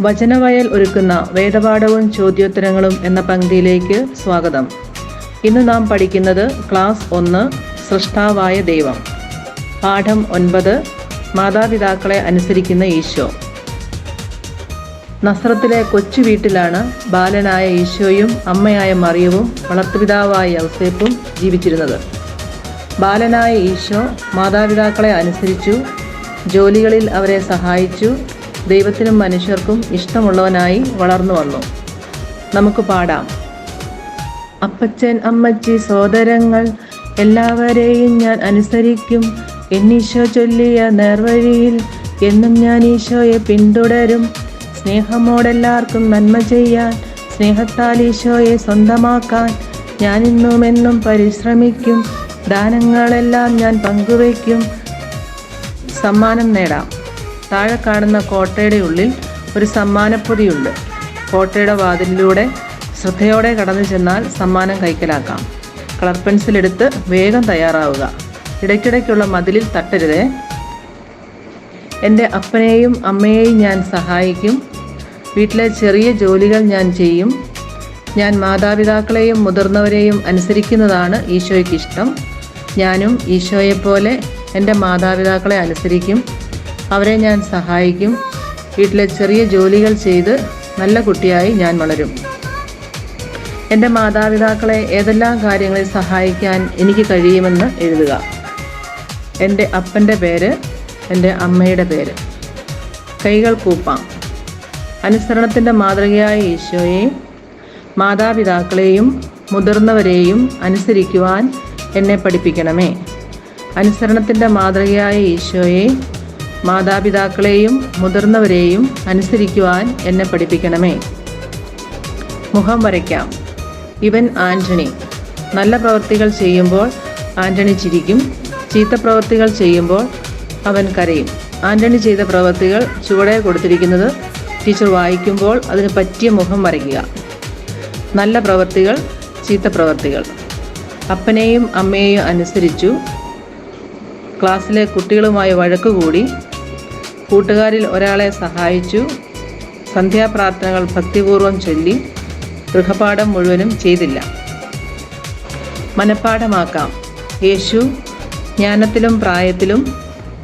വചനവയൽ ഒരുക്കുന്ന വേദപാഠവും ചോദ്യോത്തരങ്ങളും എന്ന പങ്ക്തിയിലേക്ക് സ്വാഗതം. ഇന്ന് നാം പഠിക്കുന്നത് ക്ലാസ് ഒന്ന് സൃഷ്ടാവായ ദൈവം. പാഠം ഒൻപത് മാതാപിതാക്കളെ അനുസരിക്കുന്ന ഈശോ. നസ്രത്തിലെ കൊച്ചു വീട്ടിലാണ് ബാലനായ ഈശോയും അമ്മയായ മറിയവും വളർത്തുപിതാവായ ഔസേപ്പും ജീവിച്ചിരുന്നത്. ബാലനായ ഈശോ മാതാപിതാക്കളെ അനുസരിച്ചു ജോലികളിൽ അവരെ സഹായിച്ചു ദൈവത്തിനും മനുഷ്യർക്കും ഇഷ്ടമുള്ളവനായി വളർന്നു വന്നു. നമുക്ക് പാടാം. അപ്പച്ചൻ അമ്മച്ചി സോദരങ്ങൾ എല്ലാവരെയും ഞാൻ അനുസരിക്കും. എന്നീശോ ചൊല്ലിയ നേർവഴിയിൽ എന്നും ഞാൻ ഈശോയെ പിന്തുടരും. സ്നേഹമോടെല്ലാവർക്കും നന്മ ചെയ്യാൻ സ്നേഹത്താൽ ഈശോയെ സ്വന്തമാക്കാൻ ഞാനിന്നും എന്നും പരിശ്രമിക്കും. ദാനങ്ങളെല്ലാം ഞാൻ പങ്കുവയ്ക്കും. സമ്മാനം നേടാം. താഴെ കാണുന്ന കോട്ടയുടെ ഉള്ളിൽ ഒരു സമ്മാനപ്പൊതിയുണ്ട്. കോട്ടയുടെ വാതിലിലൂടെ ശ്രദ്ധയോടെ കടന്നു ചെന്നാൽ സമ്മാനം കൈക്കലാക്കാം. കളർ പെൻസിൽ എടുത്ത് വേഗം തയ്യാറാവുക. ഇടയ്ക്കിടയ്ക്കുള്ള മതിലിൽ തട്ടരുതേ. എന്റെ അപ്പനെയും അമ്മയെയും ഞാൻ സഹായിക്കും. വീട്ടിലെ ചെറിയ ജോലികൾ ഞാൻ ചെയ്യും. ഞാൻ മാതാപിതാക്കളെയും മുതിർന്നവരെയും അനുസരിക്കുന്നതാണ് ഈശോയ്ക്ക് ഇഷ്ടം. ഞാനും ഈശോയെപ്പോലെ എന്റെ മാതാപിതാക്കളെ അനുസരിക്കും. അവരെ ഞാൻ സഹായിക്കും. വീട്ടിലെ ചെറിയ ജോലികൾ ചെയ്ത് നല്ല കുട്ടിയായി ഞാൻ വളരും. എന്റെ മാതാപിതാക്കളെ ഏതെല്ലാം കാര്യങ്ങളിൽ സഹായിക്കാൻ എനിക്ക് കഴിയുമെന്ന് എഴുതുക. എന്റെ അപ്പന്റെ പേര് എന്റെ അമ്മയുടെ പേര്. കൈകൾ കൂപ്പാം. അനുസരണത്തിന്റെ മാതൃകയായ ഈശോയെ മാതാപിതാക്കളെയും മുതിർന്നവരെയും അനുസരിക്കുവാൻ എന്നെ പഠിപ്പിക്കണമേ. അനുസരണത്തിന്റെ മാതൃകയായ ഈശോയെ മാതാപിതാക്കളെയും മുതിർന്നവരെയും അനുസരിക്കുവാൻ എന്നെ പഠിപ്പിക്കണമേ. മുഖം വരയ്ക്കാം. ഇവൻ ആന്റണി നല്ല പ്രവൃത്തികൾ ചെയ്യുമ്പോൾ ആന്റണി ചിരിക്കും. ചീത്ത പ്രവൃത്തികൾ ചെയ്യുമ്പോൾ അവൻ കരയും. ആന്റണി ചെയ്ത പ്രവൃത്തികൾ ചുവടെ കൊടുത്തിരിക്കുന്നത് ടീച്ചർ വായിക്കുമ്പോൾ അതിന് പറ്റിയ മുഖം വരയ്ക്കുക. നല്ല പ്രവൃത്തികൾ ചീത്ത പ്രവൃത്തികൾ അപ്പനെയും അമ്മയെയും അനുസരിച്ചു ക്ലാസ്സിലെ കുട്ടികളുമായി വഴക്കുകൂടി കൂട്ടുകാരിൽ ഒരാളെ സഹായിച്ചു. സന്ധ്യാപ്രാർത്ഥനകൾ ഭക്തിപൂർവം ചൊല്ലി ഗൃഹപാഠം മുഴുവനും ചെയ്തില്ല. മനഃപ്പാഠമാക്കാം. യേശു ജ്ഞാനത്തിലും പ്രായത്തിലും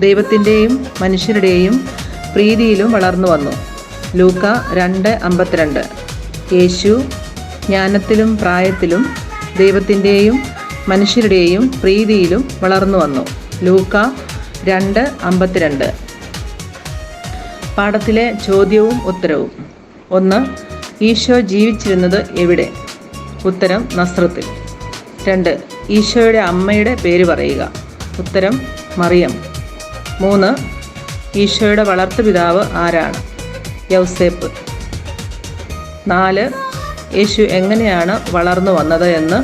ദൈവത്തിന്റെയും മനുഷ്യരുടെയും പ്രീതിയിലും വളർന്നു വന്നു. ലൂക്ക രണ്ട് അമ്പത്തിരണ്ട്. യേശു ജ്ഞാനത്തിലും പ്രായത്തിലും ദൈവത്തിന്റെയും മനുഷ്യരുടെയും പ്രീതിയിലും വളർന്നു വന്നു. ലൂക്ക രണ്ട് അമ്പത്തിരണ്ട്. പാഠത്തിലെ ചോദ്യവും ഉത്തരവും. ഒന്ന് ഈശോ ജീവിച്ചിരുന്നത് എവിടെ? ഉത്തരം നസ്രത്തിൽ രണ്ട് ഈശോയുടെ അമ്മയുടെ പേര് പറയുക. ഉത്തരം മറിയം. മൂന്ന് ഈശോയുടെ വളർത്തുപിതാവ് ആരാണ്? യൗസേപ്പ്. നാല് യേശു എങ്ങനെയാണ് വളർന്നു വന്നത് എന്ന്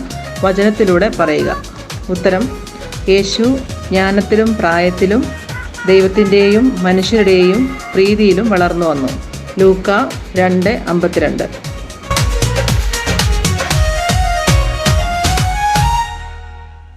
വചനത്തിലൂടെ പറയുക. ഉത്തരം യേശു ജ്ഞാനത്തിലും പ്രായത്തിലും ദൈവത്തിന്റെയും മനുഷ്യരുടെയും പ്രീതിയിലും വളർന്നു വന്നു. ലൂക്ക രണ്ട് അമ്പത്തിരണ്ട്.